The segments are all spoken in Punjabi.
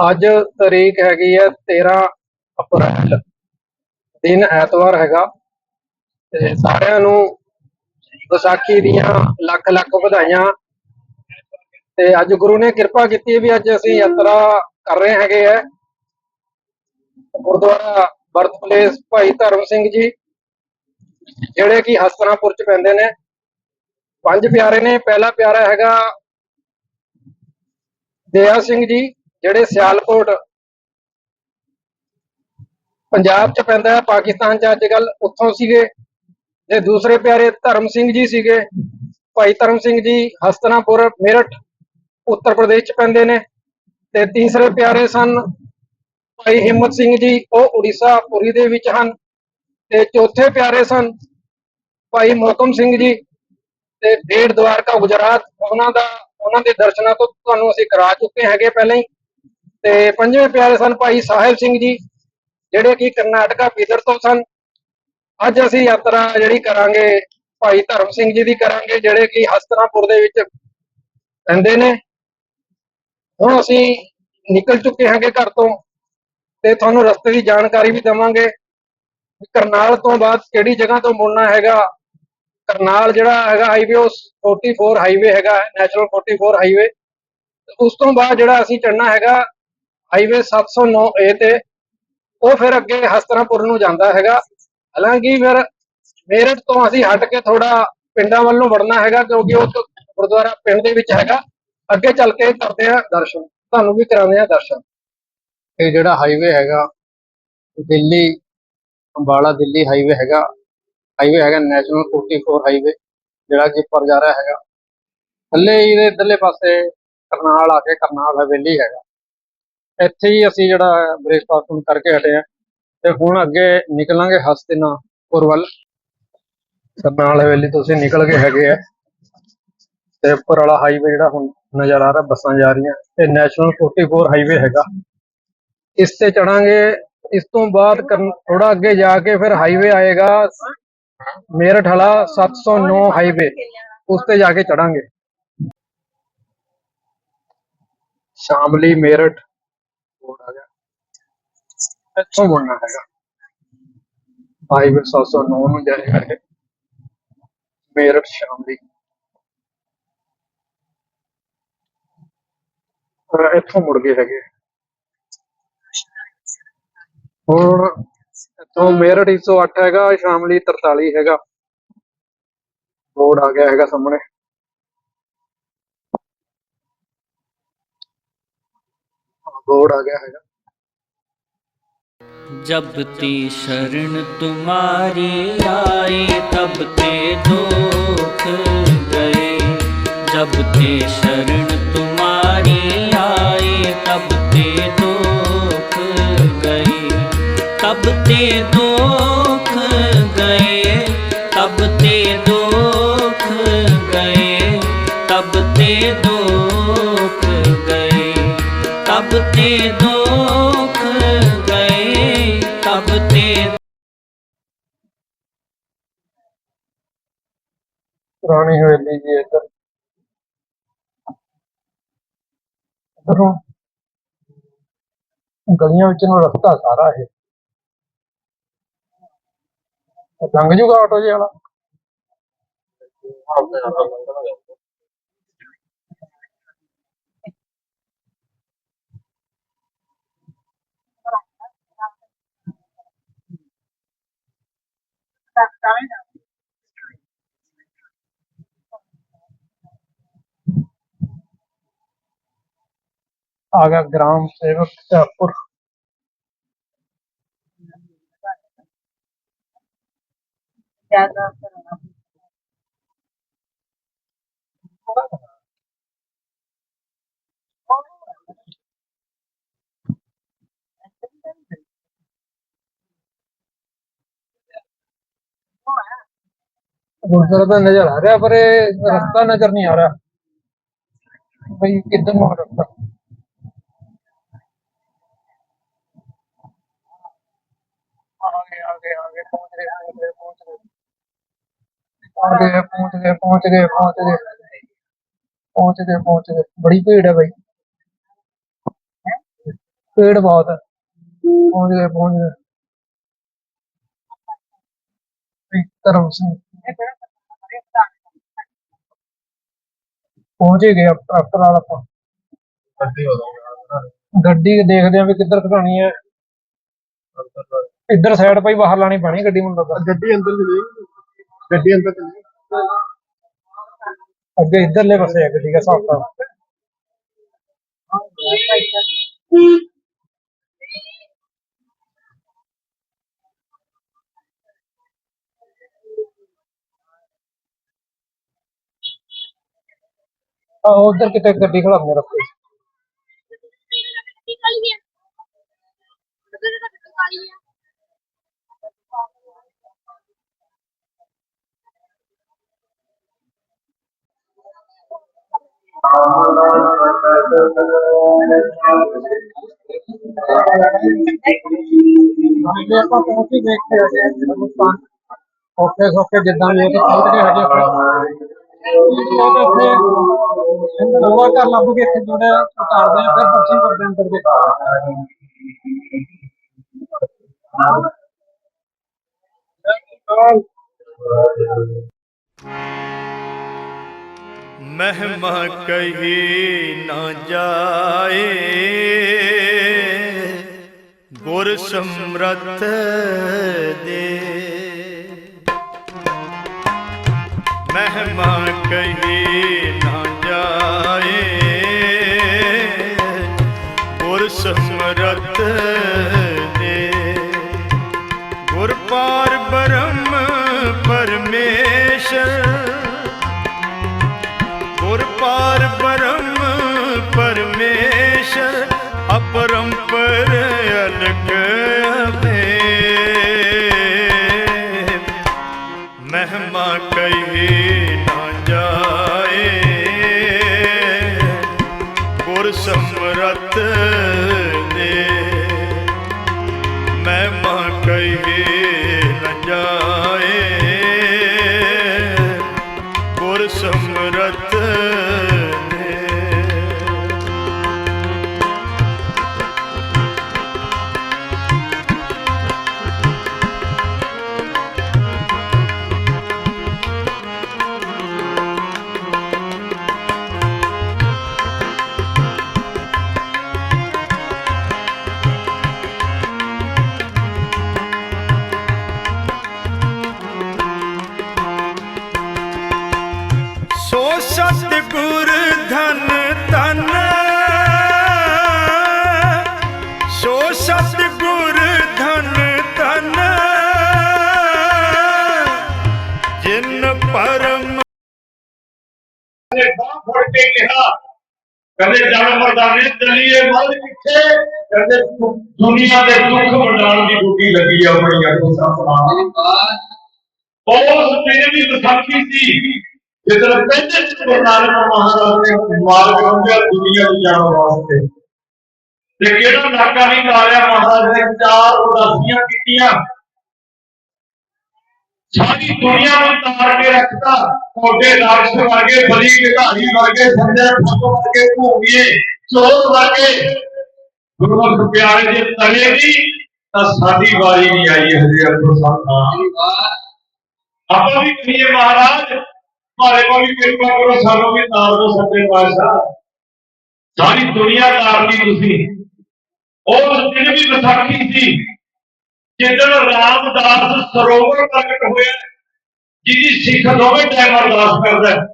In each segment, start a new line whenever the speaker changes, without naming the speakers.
ਅੱਜ ਤਰੀਕ ਹੈਗੀ ਹੈ 13 ਅਪ੍ਰੈਲ। ਦਿਨ ਐਤਵਾਰ ਹੈਗਾ ਤੇ ਸਾਰਿਆਂ ਨੂੰ ਵਿਸਾਖੀ ਦੀਆਂ ਲੱਖ ਲੱਖ ਵਧਾਈਆਂ। ਤੇ ਅੱਜ ਗੁਰੂ ਨੇ ਕਿਰਪਾ ਕੀਤੀ ਵੀ ਅੱਜ ਅਸੀਂ ਯਾਤਰਾ ਕਰ ਰਹੇ ਹੈਗੇ ਆ। ਗੁਰਦੁਆਰਾ ਬਰਥ ਪਲੇਸ ਭਾਈ ਧਰਮ ਸਿੰਘ ਜੀ, ਜਿਹੜੇ ਕਿ ਹਸਤਨਾਪੁਰ ਚ ਪੈਂਦੇ ਨੇ। ਪੰਜ ਪਿਆਰੇ ਨੇ। ਪਹਿਲਾ ਪਿਆਰਾ ਹੈਗਾ ਦਇਆ ਸਿੰਘ ਜੀ। ਜਿਹੜੇ ਸਿਆਲਕੋਟ ਪੰਜਾਬ ਚ ਪੈਂਦਾ ਹੈ ਪਾਕਿਸਤਾਨ ਚ ਅੱਜ ਕੱਲ ਉੱਥੋਂ ਸੀਗੇ ਤੇ ਦੂਸਰੇ ਪਿਆਰੇ ਧਰਮ ਸਿੰਘ ਜੀ ਸੀਗੇ। ਭਾਈ ਧਰਮ ਸਿੰਘ ਜੀ ਹਸਤਨਾਪੁਰ, ਮੇਰਠ, ਉੱਤਰ ਪ੍ਰਦੇਸ਼ ਚ ਪੈਂਦੇ ਨੇ ਤੇ ਤੀਸਰੇ ਪਿਆਰੇ ਸਨ ਭਾਈ ਹਿੰਮਤ ਸਿੰਘ ਜੀ, ਉਹ ਉੜੀਸਾ, ਪੁਰੀ ਦੇ ਵਿੱਚ ਹਨ ਤੇ ਚੌਥੇ ਪਿਆਰੇ ਸਨ ਭਾਈ ਮੋਹਕਮ ਸਿੰਘ ਜੀ ਤੇ ਡੇਢ ਦਵਾਰਕਾ ਗੁਜਰਾਤ। ਉਹਨਾਂ ਦਾ, ਉਹਨਾਂ ਦੇ ਦਰਸ਼ਨਾਂ ਤੋਂ ਤੁਹਾਨੂੰ ਅਸੀਂ ਕਰਾ ਚੁੱਕੇ ਹੈਗੇ ਪਹਿਲਾਂ ਹੀ। ਤੇ ਪੰਜਵੇਂ ਪਿਆਰੇ ਸਨ ਭਾਈ ਸਾਹਿਬ ਸਿੰਘ ਜੀ, ਜਿਹੜੇ ਕਿ ਕਰਨਾਟਕਾ ਬੀਦਰ ਤੋਂ ਸਨ। ਅੱਜ ਅਸੀਂ ਯਾਤਰਾ ਜਿਹੜੀ ਕਰਾਂਗੇ, ਭਾਈ ਧਰਮ ਸਿੰਘ ਜੀ ਦੀ ਕਰਾਂਗੇ, ਜਿਹੜੇ ਕਿ ਹਸਤਨਾਪੁਰ ਦੇ ਵਿੱਚ ਰਹਿੰਦੇ ਨੇ। ਹੁਣ ਅਸੀਂ ਨਿਕਲ ਚੁੱਕੇ ਹਾਂਗੇ ਘਰ ਤੋਂ ਤੇ ਤੁਹਾਨੂੰ ਰਸਤੇ ਦੀ ਜਾਣਕਾਰੀ ਵੀ ਦਵਾਂਗੇ ਕਰਨਾਲ ਤੋਂ ਬਾਅਦ ਕਿਹੜੀ ਜਗ੍ਹਾ ਤੋਂ ਮੁੜਨਾ ਹੈਗਾ। ਕਰਨਾਲ ਜਿਹੜਾ ਹੈਗਾ ਹਾਈਵੇ ਉਹ 44 ਹਾਈਵੇ ਹੈਗਾ ਨੈਸ਼ਨਲ 44 ਹਾਈਵੇ ਉਸ ਤੋਂ ਬਾਅਦ ਜਿਹੜਾ ਅਸੀਂ ਚੜਨਾ ਹੈਗਾ ਹਾਈਵੇ 709 ਏ ਤੇ ਉਹ ਫਿਰ ਅੱਗੇ ਹਸਤਨਾਪੁਰ ਨੂੰ ਜਾਂਦਾ ਹੈਗਾ। ਹਾਲਾਂਕਿ ਫਿਰ ਮੇਰਠ ਤੋਂ ਅਸੀਂ ਹਟ ਕੇ ਥੋੜਾ ਪਿੰਡਾਂ ਵੱਲੋਂ ਵੜਨਾ ਹੈਗਾ ਕਿਉਂਕਿ ਉਹ ਗੁਰਦੁਆਰਾ ਪਿੰਡ ਦੇ ਵਿੱਚ ਹੈਗਾ। ਅੱਗੇ ਚੱਲ ਕੇ ਕਰਦੇ ਆ ਦਰਸ਼ਨ। ਤੁਹਾਨੂੰ ਵੀ ਕਰਾਉਂਦੇ ਆ ਦਰਸ਼ਨ। ਇਹ ਜਿਹੜਾ ਹਾਈਵੇ ਹੈਗਾ ਦਿੱਲੀ, ਅੰਬਾਲਾ ਦਿੱਲੀ ਹਾਈਵੇ ਹੈਗਾ। ਹਾਈਵੇ ਹੈਗਾ ਨੈਸ਼ਨਲ 44 ਹਾਈਵੇ, ਜਿਹੜਾ ਕਿ ਉੱਪਰ ਜਾ ਰਿਹਾ ਹੈਗਾ। ਥੱਲੇ ਇਹਦੇ ਇੱਧਰਲੇ ਪਾਸੇ ਕਰਨਾਲ ਆ ਕੇ ਕਰਨਾਲ ਹਵੇਲੀ ਹੈਗਾ। ਇੱਥੇ ਹੀ ਅਸੀਂ ਜਿਹੜਾ ਬ੍ਰੇਕਫਾਸਟ ਹੁਣ ਕਰਕੇ ਹਟੇ ਆ ਤੇ ਹੁਣ ਅੱਗੇ ਨਿਕਲਾਂਗੇ ਹਸਤਿਨਾਪੁਰ ਵੱਲ। ਕਰਨਾਲ ਹਵੇਲੀ ਤੋਂ ਅਸੀਂ ਨਿਕਲ ਕੇ ਹੈਗੇ ਆ। ਤੇ ਉੱਪਰ ਵਾਲਾ ਹਾਈਵੇ ਜਿਹੜਾ ਹੁਣ ਨਜ਼ਰ ਆ ਰਿਹਾ, ਬੱਸਾਂ ਜਾ ਰਹੀਆਂ। ਤੇ ਨੈਸ਼ਨਲ 44 ਹਾਈਵੇ ਹੈਗਾ। ਇਸ ਤੇ ਚੜਾਂਗੇ। ਇਸ ਤੋਂ ਬਾਅਦ ਥੋੜਾ ਅੱਗੇ ਜਾ ਕੇ ਫਿਰ ਹਾਈਵੇ ਆਏਗਾ ਮੇਰਠ ਵਾਲਾ 709 ਹਾਈਵੇ ਉਸ ਤੇ ਜਾ ਕੇ ਚੜਾਂਗੇ। ਸ਼ਾਮਲੀ ਮੇਰਠ ਇੱਥੋਂ ਮੁੜਨਾ ਹੈਗਾ। ਹਾਈਵੇ 709 ਨੂੰ ਜਾਏਗਾ ਇਹ। ਮੇਰਠ ਸ਼ਾਮਲੀ ਅਹ ਇੱਥੋਂ ਮੁੜ ਗਏ ਹੈਗੇ। ਹੁਣ ਇੱਥੋਂ ਮੇਰਠ 108 ਹੈਗਾ ਸ਼ਾਮਲੀ 43 ਹੈਗਾ। ਬੋਰਡ ਆ ਗਿਆ ਹੈਗਾ ਸਾਹਮਣੇ। ਬੋਰਡ ਆ ਗਿਆ ਹੈਗਾ।
जब ते शरण तुम्हारी आए तब ते दुख गए जब ते शरण तुम्हारी आए तब ते दुख गए तब ते दुख गए तब ते दुख गए तब ते दुख गए तब ते दुख
ਪੁਰਾਣੀ ਹਵੇਲੀ ਜੀ ਇੱਧਰ। ਇੱਧਰੋਂ ਗਲੀਆਂ ਵਿੱਚ ਨੂੰ ਰਸਤਾ ਸਾਰਾ ਇਹ। ਲੰਘ ਜੂਗਾ ਆਟੋ ਜੇ ਵਾਲਾ? आ आगा ग्राम सेवक शाहपुर गुरुद्वारा नज़र आ रहा है पर रास्ता नज़र नहीं आ रहा। भाई किधर रास्ता ਗਏ ਗਏ ਆ ਗਏ ਸਿੰਘ ਪਹੁੰਚ ਆਪਾਂ ਗੱਡੀ ਦੇਖਦੇ ਆ ਵੀ ਕਿੱਧਰ ਘਟਾਣੀ ਹੈ ਇੱਧਰ ਸਾਈਡ ਭਾਈ ਬਾਹਰ ਲਾਣੀ ਪੈਣੀ ਗੱਡੀ ਮੈਨੂੰ ਲੱਗਾ
ਗੱਡੀ ਅੰਦਰ ਚਲੀ ਗੱਡੀ ਅੰਦਰ ਚਲੀ
ਅੱਗੇ ਇੱਧਰਲੇ ਪਾਸੇ ਆ ਗੱਡੀ ਦਾ ਹਿਸਾਬ ਤਾਂ ਆ ਉਧਰ ਕਿਤੇ ਗੱਡੀ
ਖੜਾ ਮੇਰਾ ਕੋਈ ਕਾਲੀ
ਹੈ ਆਪਾਂ ਪਹੁੰਚ ਹੀ ਦੇਖਦੇ ਹਾਂ ਹਿੰਦੁਸਤਾਨ ਓਕੇ ਸੋਕੇ ਜਿੱਦਾਂ ਵੀ ਉਹ ਪਹੁੰਚ ਗਏ ਹਜੇ ਆਪਾਂ ਇੱਥੇ ਗੋਆ ਘਰ ਲੱਭ ਕੇ ਇੱਥੇ ਜਿਹੜਾ ਉਤਾਰਦੇ ਆ ਫਿਰ ਦਰਸ਼ਨ ਕਰਦੇ ਆਂ ਅੰਦਰ ਦੇ
ਮਹਿਮਾ ਕਹੀ ਨਾ ਜਾਏ। ਗੁਰ ਸਮਰੱਥ ਦੇ। ਮਹਿਮਾ ਕਹੀ ਨਾ ਜਾਏ। ਗੁਰ ਸਮਰੱਥ ਨੇ
ਬਾਹ ਫੜ ਕੇ ਕਿਹਾ ਕਹਿੰਦੇ ਜਨ ਮਰਦਾਨੇ ਚੱਲੀਏ ਮਰ ਕਿੱਥੇ ਕਹਿੰਦੇ ਦੁ- ਦੁਨੀਆ ਦੇ ਦੁੱਖ ਵੰਡਾਉਣ ਦੀ ਡਿਊਟੀ ਲੱਗੀ ਆ ਆਪਣੀ ਅੱਖੋਂ ਸਾਹਮਣੇ ਉਸ ਦਿਨ ਵੀ ਵਿਸਾਖੀ ਸੀ ਜਦੋਂ ਪਹਿਲੇ ਚ ਗੁਰੂ ਨਾਨਕ ਮਹਾਰਾਜ ਨੇ ਮਾਰਗ ਰੰਗਿਆ ਦੁਨੀਆ ਨੂੰ ਜਾਣ ਵਾਸਤੇ ਤੇ ਕਿਹੜਾ ਨਾਕਾ ਨਹੀਂ ਲਾਇਆ ਮਹਾਰਾਜ ਨੇ ਚਾਰ ਉਦਾਸੀਆਂ ਕੀਤੀਆਂ ਸਾਰੀ ਦੁਨੀਆ ਨੂੰ ਤਾਰ ਕੇ ਰੱਖਤਾ ਕੋਡੇ ਰਾਖਸ਼ ਵਰਗੇ, ਬਲੀ ਵਿਧਾਰੀ ਵਰਗੇ ਸੰਜੇ ਠੱਗ ਵਰਗੇ ਭੂਮੀਏ ਚੋਰ ਵਰਗੇ। ਗੁਰਮੁਖ ਪਿਆਰੇ ਜੇ ਤਲੇ ਦੀ ਤਾਂ ਸਾਡੀ ਵਾਰੀ ਨਹੀਂ ਆਈ ਹਜੇ ਅੱਗੋਂ ਸਾਡਾ ਆਪਾਂ ਵੀ ਕਹੀਏ ਮਹਾਰਾਜ ਮਾਰੇ ਕੋ ਵੀ ਕਿਰਪਾ ਕਰੋ ਸਾਨੂੰ ਵੀ ਤਾਰ ਦੋ ਸੱਚੇ ਪਾਤਸ਼ਾਹ ਸਾਰੀ ਦੁਨੀਆ ਤਾਰਦੀ ਤੁਸੀਂ। ਉਸ ਦਿਨ ਵੀ ਵਿਸਾਖੀ ਸੀ। ਜਿੱਦਣ ਰਾਮਦਾਸ ਸਰੋਵਰ ਪ੍ਰਗਟ ਹੋਇਆ ਜਿਹਦੀ ਸਿੱਖ ਦੋਵੇਂ ਟਾਈਮ ਅਰਦਾਸ ਕਰਦਾ ਹੈ।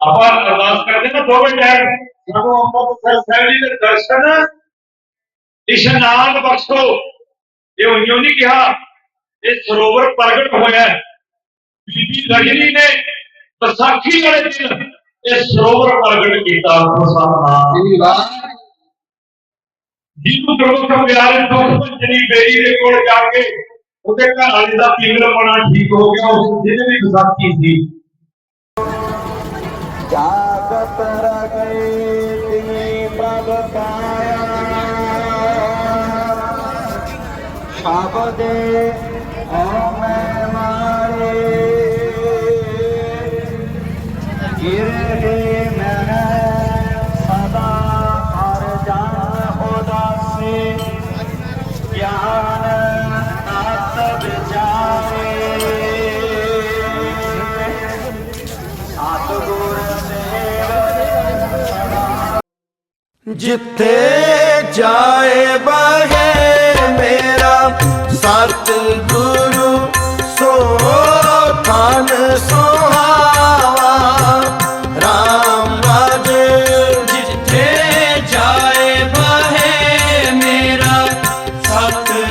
ਆਪਾਂ ਅਰਦਾਸ ਕਰਦੇ ਨਾ ਦੋਵੇਂ ਟਾਈਮ ਸਾਨੂੰ ਅੰਮ੍ਰਿਤਸਰ ਸਾਹਿਬ ਜੀ ਦੇ ਦਰਸ਼ਨ ਇਸ਼ਨਾਨ ਬਖਸ਼ੋ ਇਹ ਉਈਓ ਨਹੀਂ ਕਿਹਾ ਇਹ ਸਰੋਵਰ ਪ੍ਰਗਟ ਹੋਇਆ ਹੈ। ਬੀਬੀ ਰਜਨੀ ਨੇ ਵਿਸਾਖੀ ਵਾਲੇ ਦਿਨ ਇਹ ਸਰੋਵਰ ਪ੍ਰਗਟ ਕੀਤਾ ਪ੍ਰਸਾਦ ਜਿਹਨੂੰ ਪ੍ਰਭੂ ਪਿਆਰੇ ਦੁੱਖ ਭੰਜਣੀ ਬੇਰੀ ਦੇ ਕੋਲ ਜਾ ਕੇ ਉਹਦੇ ਘਰ ਵਾਲੇ ਦਾ ਪਿੰਗਲ ਬਣਾ ਠੀਕ ਹੋ ਗਿਆ, ਉਸ ਦਿਨ ਵੀ ਵਿਸਾਖੀ ਸੀ।
ਜਾਗਤ ਰਗਈ ਤੀ ਪ੍ਰਭ ਪਾਇਆ। ਸ਼ਬਦੇ ਓਮੈ ਮਾਰੇ। ਗਿਰਦੇ ਜਿੱਥੇ ਜਾਏ ਬਹੇ ਮੇਰਾ ਸਤ ਗੁਰੂ ਸੋ ਥਾਨ ਸੁਹਾਵਾ